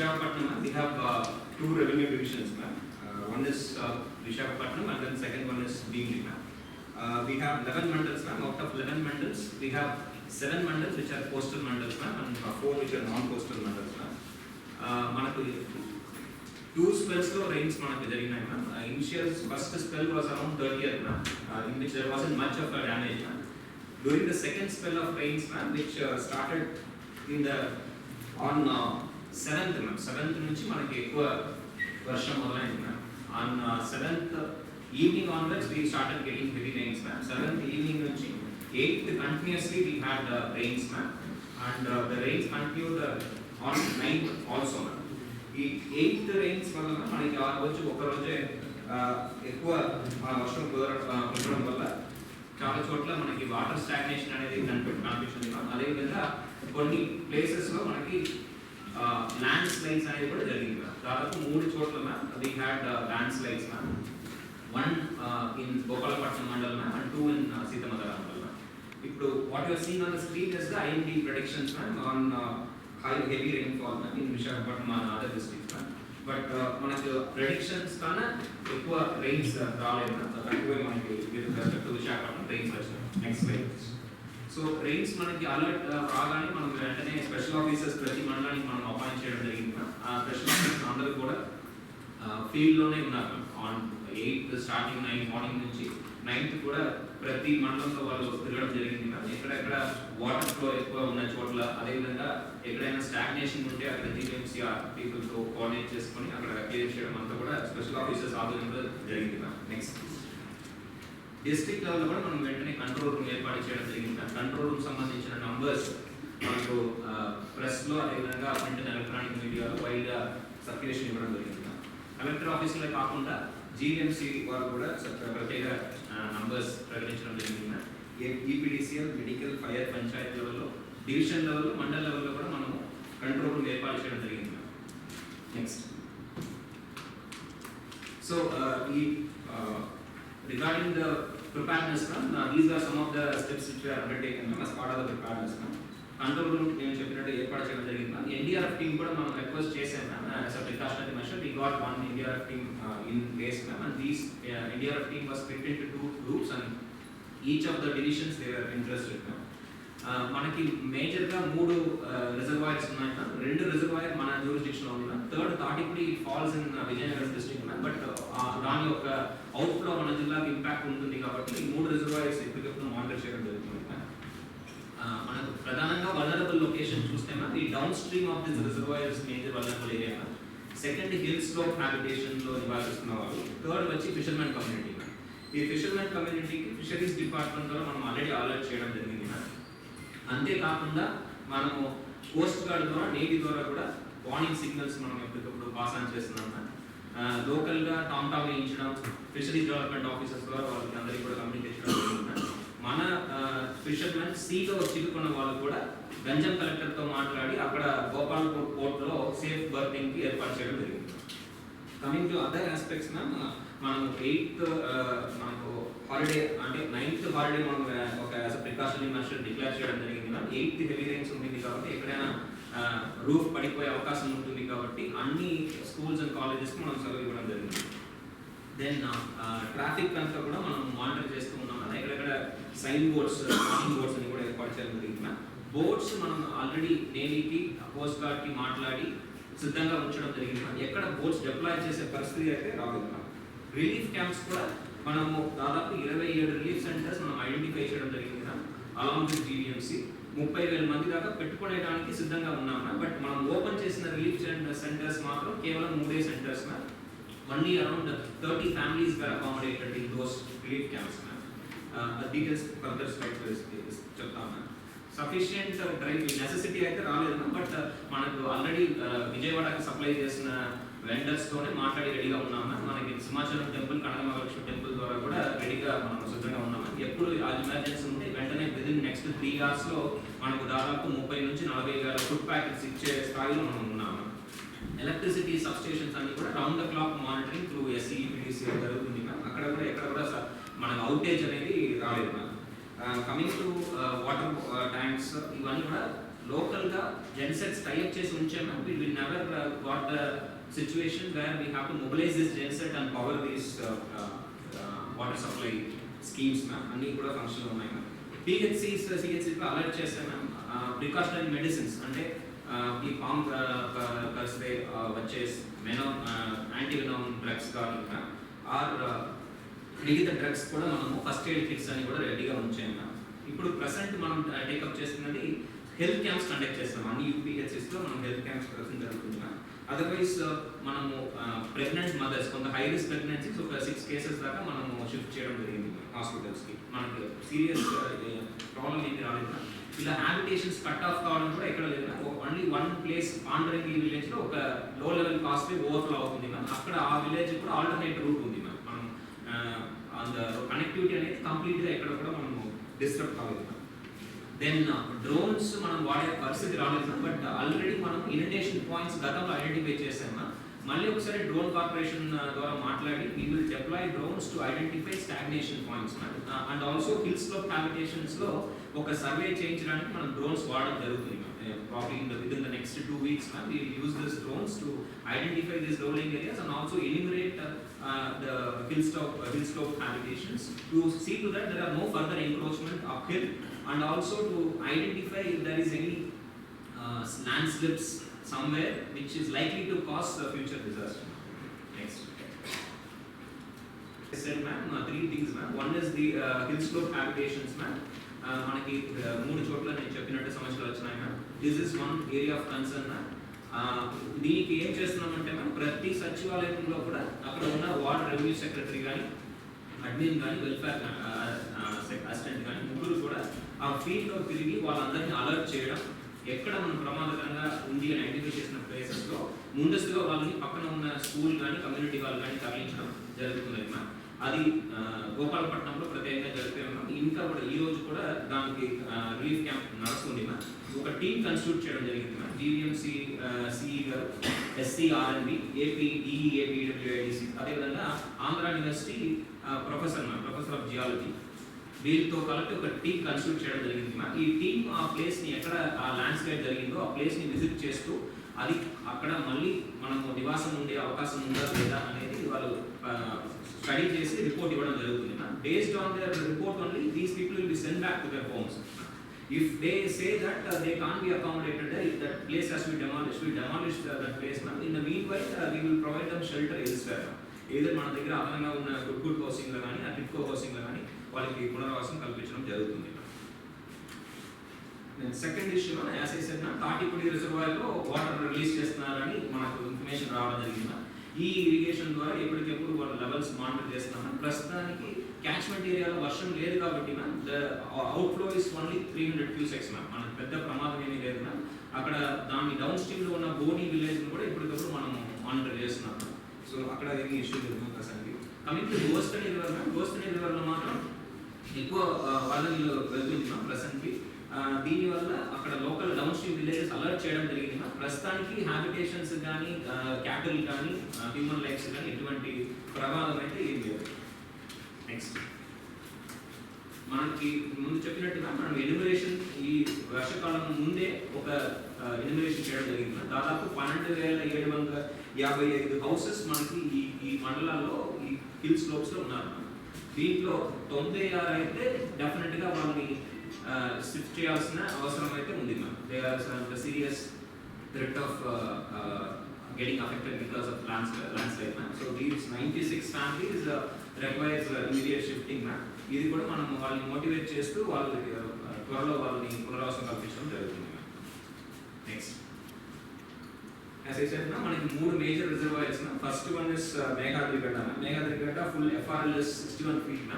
Vishakhapatnam, we have uh, two revenue divisions, ma'am. Uh, One is uh, Vishakhapatnam and then second one is Bhimli, ma'am. Uh, We have 11 mandals, ma'am. Out of 11 mandals, we have seven mandals which are coastal mandals, ma'am, and uh, four which are non-coastal mandals, ma'am. Uh, మనకు two spells లో rains మనకు జరిగినాయి ma'am initial first spell was around thirty year ma'am in which there was much of damage ma'am during the second spell of rains ma'am which started in the on seventh ma'am seventh నుంచి మనకి ఎక్కువ వర్షం మొదలైంది ma'am on seventh evening onwards we started getting heavy rains ma'am seventh evening నుంచి eighth continuously we had rains ma'am and the rains continued on ninth also ma'am ఈ eighth rains వల్ల మనకి ఆ రోజు ఒక రోజే ఎక్కువ ఆ, వర్షం కుదర కుదరడం వల్ల చాలా చోట్ల మనకి వాటర్ స్టాగ్నేషన్ అనేది కనిపి కనిపిస్తుంది మ్యామ్. అదేవిధంగా కొన్ని ప్లేసెస్లో మనకి ల్యాండ్ స్లైడ్స్ అనేది కూడా జరిగింది మ్యామ్. దాదాపు మూడు చోట్ల ma'am we had landslides ma'am one in Gopalapatnam mandal ma'am and two in Seethammadhara mandal ma'am ఇప్పుడు what your seen on the screen is the IMD predictions ma'am on high heavy rainfall ma'am in Visakhapatnam and other districts ma'am but మనకు predictions కన్నా ఎక్కువ rains రాలేదు ma'am తక్కువే మనకి Visakhapatnam rains వచ్చినాయి next rains so rains మనకి alert uh, రాగానే మనం వెంటనే స్పెషల్ ఆఫీసర్స్ ప్రతి మండలానికి మనం అపాయింట్ చేయడం జరిగింది ఆ స్పెషల్ ఆఫీసర్స్ అందరూ కూడా ఫీల్డ్లోనే ఉన్నారు on eighth starting nine morning నుంచి నైన్త్ కూడా ప్రతి మండలంలో వాళ్ళు తిరగడం జరిగింది మ్యామ్ ఎక్కడెక్కడ వాటర్ ఫ్లో ఎక్కువ ఉన్న చోట్ల అదేవిధంగా ఎక్కడైనా స్టాగ్నేషన్ ఉంటే అక్కడ జీఎంసీ పీపుల్తో కోఆర్డినేట్ చేసుకొని అక్కడ క్లియర్ చేయడం అంతా కూడా స్పెషల్ ఆఫీసర్స్ ఆధ్వర్యంలో జరిగింది మ్యామ్ నెక్స్ట్ డిస్ట్రిక్ట్ లెవెల్లో కూడా మనం వెంటనే కంట్రోల్ రూమ్ ఏర్పాటు చేయడం జరిగింది. కంట్రోల్ రూమ్ సంబంధించిన నంబర్స్ మనకు ప్రెస్లో అదేవిధంగా print electronic media wide circulation ఇవ్వడం జరిగింది. కలెక్టర్ ఆఫీసులో కాకుండా జీఎంసీ వారు కూడా ప్రత్యేక నంబర్స్ ప్రకటించడం జరిగింది. Ma'am. EPDCL medical fire panchayat లెవెల్లో డివిజన్ లెవెల్లో మండల్ లెవెల్లో కూడా మనము కంట్రోల్ రూమ్ ఏర్పాటు చేయడం జరిగింది. నెక్స్ట్ సో ఈ regarding the preparedness ma'am, uh, these are some of the steps which we are undertaken ma'am, as part of the preparedness ma'am. Control room నేను చెప్పినట్టు ఏర్పాటు చేయడం జరిగింది మ్యామ్ ఎన్డీఆర్ఎఫ్ టీమ్ కూడా మనం రిక్వెస్ట్ చేసాం ma'am as a precautionary measure we got one NDRF team in place ma'am and these NDRF team was split into two groups and each of the divisions they are interested ma'am మనకి మేజర్గా మూడు reservoirs ఉన్నాయి ma'am రెండు reservoir మన జ్యూరిస్డిక్షన్లో ఉంది ma'am third Tatipudi falls in Vizianagaram district ma'am but దాని యొక్క అవుట్ఫ్లో మన జిల్లాకి ఇంపాక్ట్ ఉంటుంది కాబట్టి ఈ మూడు రిజర్వాయర్స్ ఎప్పటికప్పుడు మానిటర్ చేయడం జరుగుతుంది. మనకు ప్రధానంగా వలనరబుల్ లొకేషన్ చూస్తే మ్యామ్ ఈ downstream of this reservoirs major vulnerable area second hill slope హ్యాబిటేషన్లో నివాసిస్తున్న వాళ్ళు. థర్డ్ వచ్చి ఫిషర్మెన్ కమ్యూనిటీ ఈ ఫిషర్మెన్ కమ్యూనిటీకి ఫిషరీస్ డిపార్ట్మెంట్ ద్వారా మనం ఆల్రెడీ అలర్ట్ చేయడం జరిగింది. అంతేకాకుండా మనము కోస్ట్ గార్డ్ ద్వారా నేవీ ద్వారా కూడా వార్నింగ్ సిగ్నల్స్ మనం ఎప్పటికప్పుడు పాస్ ఆన్ చేస్తున్నాం. లోకల్గా లోకల్గా టామ్ టామ్ వేయించడం ఫిషరీస్ డెవలప్మెంట్ ఆఫీసర్స్ ద్వారా వాళ్ళకి అందరికీ కూడా కమ్యూనికేషన్ మన ఫిషర్మెన్ సీలో చిక్కుకున్న వాళ్ళు కూడా గంజం కలెక్టర్తో మాట్లాడి అక్కడ గోపాల్పూర్ పోర్ట్లో సేఫ్ బర్తింగ్కి ఏర్పాటు చేయడం జరిగింది. Coming to other aspects ma'am మనం ఎయిత్ మనకు హాలిడే అంటే నైన్త్ హాలిడే మనం ఒక యాజ్ ప్రికాషనరీ మెషర్ డిక్లేర్ చేయడం జరిగింది మ్యామ్. ఎయిత్ హెవీ రైన్స్ ఉంది కాబట్టి ఎక్కడైనా రూఫ్ పడిపోయే అవకాశం ఉంటుంది కాబట్టి అన్ని స్కూల్స్ అండ్ కాలేజెస్కి మనం సెలవు ఇవ్వడం జరిగింది. దెన్ ట్రాఫిక్ అంతా కూడా మనం మానిటర్ చేస్తూ ఉన్నాం. కదా ఎక్కడెక్కడ సైన్ బోర్డ్స్ వార్నింగ్ బోర్డ్స్ అని కూడా ఏర్పాటు చేయడం జరిగింది? బోర్డ్స్ మనం ఆల్రెడీ నేవీకి కోస్ట్ గార్డ్కి మాట్లాడి సిద్ధంగా ఉంచడం జరిగింది. ఎక్కడ బోర్డ్స్ డిప్లాయ్ చేసే పరిస్థితి అయితే రాలేదు. రిలీఫ్ క్యాంప్స్ కూడా మనము దాదాపు ఇరవై ఏడు రిలీఫ్ సెంటర్స్ మనం ఐడెంటిఫై చేయడం జరిగింది. అలాంగ్ విత్ జీవీఎంసీ ముప్పై వేల మంది దాకా పెట్టుకునేడానికి సిద్ధంగా ఉన్నామన్నా బట్ మనం ఓపెన్ చేసిన రిలీఫ్ సెంటర్స్ మాత్రం కేవలం మూడే centres ma'am. Only around 30 families were accommodated those relief camps details further Uh, చెప్తాను సఫిషియంట్ డ్రైవ్ నెసెసిటీ అయితే రాలేదు బట్ uh, మనకు ఆల్రెడీ uh, విజయవాడకి సప్లై చేసిన వెండర్స్తోనే మాట్లాడి రెడీగా ఉన్నాము మనకి సింహాచలం టెంపుల్ కనకమహాలక్ష్మి టెంపుల్ ద్వారా కూడా రెడీగా మనం సిద్ధంగా ఉన్నాము ఎప్పుడు ఎమర్జెన్సీ ఉంటే వెంటనే విదిన్ నెక్స్ట్ త్రీ ఇయర్స్లో మనకు దాదాపు ముప్పై నుంచి నలభై వేల ఫుడ్ ప్యాకెట్స్ ఇచ్చే స్థాయిలో మనం ఉన్నాము ఎలక్ట్రిసిటీ సబ్స్టేషన్స్ అన్ని కూడా round the clock monitoring through SC EPDC జరుగుతుంది మ్యామ్ అక్కడ కూడా ఎక్కడ కూడా మనకు అవుటేజ్ అనేది రాలేదు ma'am coming to water tanks ఇవన్నీ కూడా లోకల్గా జెన్సెట్స్ టైప్ చేసి ఉంచాము we will never got the situation where we have to mobilise this genset and power these water supply schemes ma'am అన్నీ కూడా ఫంక్షన్ ఉన్నాయి మ్యామ్ పిహెచ్సిస్ సిహెచ్సి అలర్ట్ చేస్తే ma'am precautionary medicines అంటే uh, ఈ పామ్ uh, uh, కలిస్తే వచ్చే మెనో యాంటీవినోమ్ డ్రగ్స్ కానీ మ్యామ్ ఆర్ మిగతా డ్రగ్స్ కూడా మనము ఫస్ట్ ఎయిడ్ కిట్స్ అని కూడా రెడీగా ఉంచాము మ్యామ్ ఇప్పుడు ప్రజెంట్ మనం టేకప్ చేస్తున్నది హెల్త్ క్యాంప్స్ కండక్ట్ చేస్తాం. అన్ని యూపీహెచ్ఎస్లో మనం హెల్త్ క్యాంప్స్ ప్రజెంట్ జరుగుతుంది మ్యామ్ అదర్వైజ్ మనము ప్రెగ్నెంట్ మదర్స్ కొంత హై రిస్క్ ప్రెగ్నెన్సీస్ ఒక సిక్స్ కేసెస్ దాకా మనము షిఫ్ట్ చేయడం జరిగింది హాస్పిటల్స్కి మనకి సీరియస్ ప్రాబ్లం ఏంటి రాలేదు. మ్యామ్. ఇలా హ్యాబిటేషన్స్ కట్ ఆఫ్ కావడం కూడా ఎక్కడ లేదు. ఓన్లీ వన్ ప్లేస్ పాండరంగి విలేజ్లో ఒక లో లెవెల్ కాస్ట్ ఓవర్ఫ్లో అవుతుంది మ్యామ్ అక్కడ ఆ విలేజ్ కూడా ఆల్టర్నేట్ రూట్ ఉంది మ్యామ్ మనం అంద కనెక్టివిటీ అనేది కంప్లీట్గా ఎక్కడ కూడా మనం డిస్టర్బ్ కాలేదు మ్యామ్ దెన్ డ్రోన్స్ మనం వాడే పరిస్థితి రాలేదు బట్ ఆల్రెడీ మనం ఇరిటేషన్ పాయింట్స్ గతంలో ఐడెంటిఫై చేసాం మళ్ళీ ఒకసారి డ్రోన్ కార్పొరేషన్ ద్వారా మాట్లాడి we will deploy drones to identify stagnation points and also హిల్స్లో హ్యాబిటేషన్స్లో ఒక సర్వే చేయించడానికి మనం డ్రోన్స్ వాడడం జరుగుతుంది probably in the with in the next two weeks ma'am we use this drones to identify this rolling areas and also eliminate the hill of hill slope habitations to see to that there are no further encroachment up hill and also to identify if there is any uh, land slips somewhere which is likely to cause a future disaster. Next. I said ma'am, uh, three things ma'am. One is the uh, hill slope habitations ma'am. Uh, మనకి uh, మూడు చోట్ల నేను చెప్పినట్టు సమస్యలు వచ్చినాయి ma'am this is one area of concern ma'am దీనికి ఏం చేస్తున్నామంటే మ్యామ్ ప్రతి సచివాలయంలో కూడా అక్కడ ఉన్న వార్డ్ రెవెన్యూ సెక్రటరీ కానీ అడ్మిన్ కానీ వెల్ఫేర్ అసిస్టెంట్ కానీ ముగ్గురు కూడా ఆ ఫీల్డ్లో తిరిగి వాళ్ళందరినీ అలర్ట్ చేయడం ఎక్కడ మనం ప్రమాదకరంగా ఉంది అని ఐడెంటిఫై చేసిన ప్లేసెస్లో ముందస్తుగా వాళ్ళని పక్కన ఉన్న స్కూల్ కానీ కమ్యూనిటీ వాళ్ళు కానీ తరలించడం జరుగుతుంది అన్న అది గోపాలపట్నంలో ప్రత్యేకంగా జరిపే ఇంకా కూడా ఈ రోజు కూడా దానికి రిలీఫ్ క్యాంప్ నడుస్తుంది మ్యామ్ ఒక టీం కన్స్టిట్యూట్ చేయడం జరిగింది మ్యామ్ జీవీఎంసీ సిఈ గారు ఎస్సీఆర్ఎన్బి ఏపీ ఈఈ ఏపీ అదేవిధంగా Andhra University professor ma'am professor of geology వీళ్ళతో కలిపి ఒక టీం కన్స్టిట్యూట్ చేయడం జరిగింది మ్యామ్ ఈ టీం ఆ ప్లేస్ని ఎక్కడ ఆ ల్యాండ్స్కేప్ జరిగిందో ఆ ప్లేస్ని విజిట్ చేస్తూ అది అక్కడ మళ్ళీ మనము నివాసం ఉండే అవకాశం ఉందా లేదా అనేది వాళ్ళు స్టడీ చేసి రిపోర్ట్ ఇవ్వడం జరుగుతుంది ma'am based on their report only these people will be send back to their homes if they say that they can be accommodated if that place that be demolish we demolish that place ma'am in the mean ma'am. In will provide them shelter will ఏదో మన దగ్గర అదనంగా ఉన్న good good హౌసింగ్లో కానీ ఆ టిట్కో కానీ వాళ్ళకి పునరావాసం కల్పించడం జరుగుతుంది. సెకండ్ ఇష్యూలో యాస్ ఐ సెడ్ తాటిపూడి రిజర్వాయర్లో వాటర్ రిలీజ్ చేస్తున్నారని మనకు ఇన్ఫర్మేషన్ రావడం జరిగింది. ఈ ఇరిగేషన్ ద్వారా ఎప్పటికెప్పుడు వాళ్ళ లెవెల్స్ మానిటర్ చేస్తున్నాం. ప్రస్తుతానికి క్యాచ్మెంట్ ఏరియాలో వర్షం లేదు కాబట్టి ma'am the outflow is only three hundred cusecs ma'am మనకు పెద్ద ప్రమాదం ఏమీ లేదు మ్యామ్ అక్కడ దాని డౌన్ స్ట్రీమ్లో ఉన్న బోని విలేజ్ని కూడా ఇప్పటికప్పుడు మనం మానిటర్ చేస్తున్నాం సో అక్కడ ఏమీ ఇష్యూ లేదు మ్యామ్ ప్రస్తుతానికి. Coming to Gosthani river ma'am Gosthani రివర్లో మాత్రం ఎక్కువ ఆ, వరద నీళ్ళు దీనివల్ల అక్కడ local downstream villages alert చేయడం జరిగింది. ప్రస్తుతానికి హ్యాబిటేషన్స్ కానీ క్యాపిటల్ కానీ హ్యూమన్ లైఫ్స్ కానీ ఎటువంటి ప్రమాదం అయితే ఏం లేదు. నెక్స్ట్ మనకి ముందు చెప్పినట్టుగా మనం ఎన్యుమరేషన్ ఈ వర్షకాలం ముందే ఒక ఎన్యుమరేషన్ చేయడం జరిగింది. దాదాపు పన్నెండు వేల ఏడు వందల యాభై ఐదు హౌసెస్ మనకి ఈ ఈ మండలాల్లో ఈ హిల్ స్లోప్స్లో ఉన్నారు. దీంట్లో తొమ్మిది ఆరు అయితే డెఫినెట్గా వాళ్ళని షిఫ్ట్ చేయాల్సిన అవసరం అయితే ఉంది ma'am they are serious threat of getting affected because of lands landslide ma'am so these ninety six families requires immediate shifting ma'am ఇది కూడా మనం వాళ్ళని మోటివేట్ చేస్తూ వాళ్ళకి త్వరలో వాళ్ళని పునరావాసం కల్పించడం జరుగుతుంది మ్యామ్ నెక్స్ట్ యాజ్ ఐ మనకి మూడు major reservoirs first one is Meghadri Gedda Meghadri Gedda full FRLs sixty one feet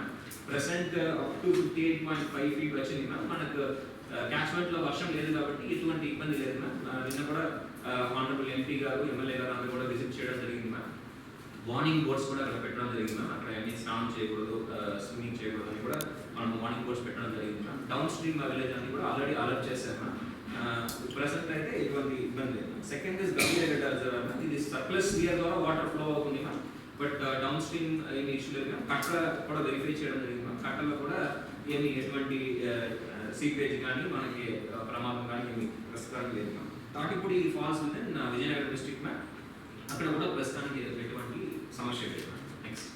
present up to fifty eight point five feet వచ్చింది మ్యామ్ మనకు uh, క్యాచ్మెంట్లో వర్షం లేదు కాబట్టి ఎటువంటి ఇబ్బంది లేదు మ్యామ్ నిన్న కూడా uh, honourable MP garu MLA garu అందరూ కూడా విజిట్ చేయడం జరిగింది మ్యామ్ వార్నింగ్ బోర్డ్స్ కూడా అక్కడ పెట్టడం జరిగింది మ్యామ్ అక్కడ ఏమీ స్నానం చేయకూడదు uh, స్విమ్మింగ్ చేయకూడదు అని కూడా మనం వార్నింగ్ బోర్డ్స్ పెట్టడం జరిగింది మ్యామ్ డౌన్ స్ట్రీమ్ విలేజ్ అని కూడా ఆల్రెడీ అలర్ట్ చేశారు మ్యామ్ ప్రెసెంట్ అయితే ఎటువంటి ఇబ్బంది లేదు. సెకండ్ ఇస్ గంభీర రిజర్వ్ ఇది సర్ప్లస్ ఇయర్ ద్వారా వాటర్ ఫ్లో అవుతుంది మ్యామ్ బట్ డౌన్ స్ట్రీమ్ ఏమి ఇష్యూ లేదు మ్యామ్ కట్ట కూడా వెరిఫై చేయడం జరిగింది. మ్యామ్ కట్టలో కూడా ఏమి ఎటువంటి సీపేజ్ కానీ మనకి ప్రమాదం కానీ ఏమి ప్రస్తుతానికి లేదు మ్యామ్ తాటిపూడి ఫాల్స్ ఉంది నా విజయనగరం డిస్ట్రిక్ట్ మ్యామ్ అక్కడ కూడా ప్రస్తుతానికి ఎటువంటి సమస్య లేదు ma'am next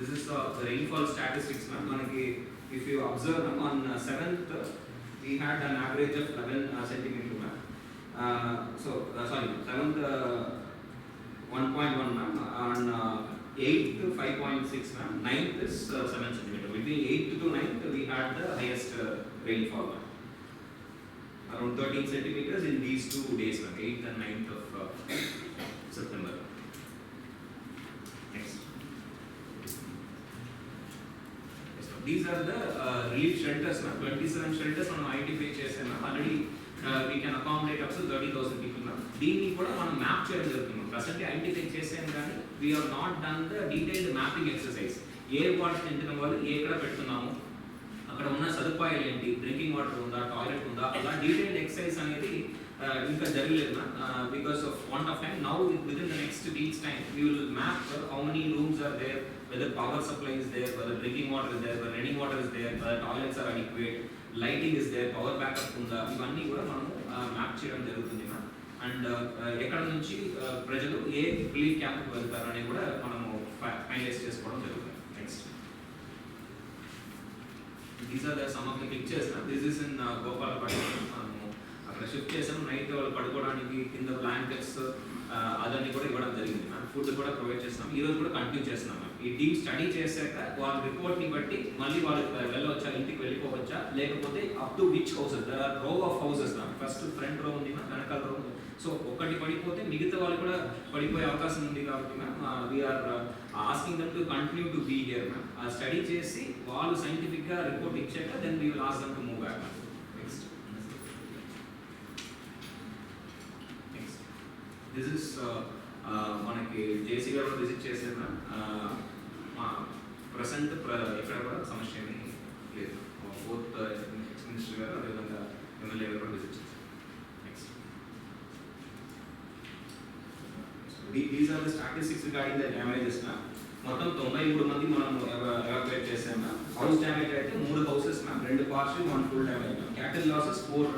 this is the rainfall statistics ma'am మనకి if you observe ma'am on seventh we had an average of eleven centimetre ma'am so sorry seventh one point one ma'am on eighth five point six ma'am ninth is seven centimetre between eighth to ninth we had the highest rainfall ma'am around 13 centimeters in these two days, ma'am, 8th and 9th of uh, these are the relief shelters నా twenty seven shelters మనం identify చేసాము already we can accommodate up thirty thousand people దీన్ని కూడా మనం map చేయడం జరుగుతుంది present identify చేసాం కానీ we're not done the detailed mapping exercise A water తింటున్న వాళ్ళు ఎక్కడ పెడుతున్నాము అక్కడ ఉన్న సదుపాయాలు ఏంటి డ్రింకింగ్ వాటర్ ఉందా టాయిలెట్ ఉందా అలా డీటెయిల్డ్ ఎక్సర్సైజ్ అనేది ఇంకా జరగలేదు because of want of time now with in the next weeks time we will map how many rooms are there whether power supply is there, whether drinking water is there, whether running water is there, whether toilets are adequate, lighting is there power backup ఉందా? ఇవన్నీ కూడా మనము map చేయడం జరుగుతుంది ma'am and uh, ఎక్కడ నుంచి ప్రజలు ఏ relief క్యాంప్కి అని కూడా మనము ఫైనలైజ్ చేసుకోవడం జరుగుతుంది. Next these are the some of the pictures this is in Gopalapatnam మనము అక్కడ షిఫ్ట్ చేసాము నైట్ వాళ్ళు పడుకోవడానికి కింద బ్లాంకెట్స్ అదన్నీ కూడా ఇవ్వడం జరిగింది మ్యామ్ ఫుడ్ కూడా ప్రొవైడ్ చేస్తున్నాం. ఈ రోజు కూడా కంటిన్యూ చేస్తున్నాం మ్యామ్ ఈ టీమ్ స్టడీ చేశాక వాళ్ళ రిపోర్ట్ని బట్టి మళ్ళీ వాళ్ళు వెళ్ళవచ్చా ఇంటికి వెళ్ళిపోవచ్చా? లేకపోతే up to which houses there are row of houses ma'am first front row ఉంది మ్యామ్ వెనకాల రో ఉంది. సో ఒకటి పడిపోతే మిగతా వాళ్ళు కూడా పడిపోయే అవకాశం ఉంది కాబట్టి ma'am we are asking them to continue to be here ma'am ఆ స్టడీ uh, చేసి వాళ్ళు సైంటిఫిక్గా రిపోర్ట్ ఇచ్చాక then we will ask them to move back next this is మనకి జేసీ గారు విజిట్ చేశారు మ్యామ్ ప్రజెంట్ ఇక్కడ కూడా సమస్య ఏమీ లేదు. ఫోర్త్ uh, ఎక్స్ మినిస్టర్ గారు అదేవిధంగా ఎమ్మెల్యే గారు కూడా విజిట్ చేశారు. These are the statistics regarding the damages మొత్తం తొంభై మూడు మంది మనం ఎవాక్యుయేట్ చేసాం హౌస్ డ్యామేజ్ అయితే మూడు హౌసెస్ మ్యామ్ రెండు partial one full damage cattle losses four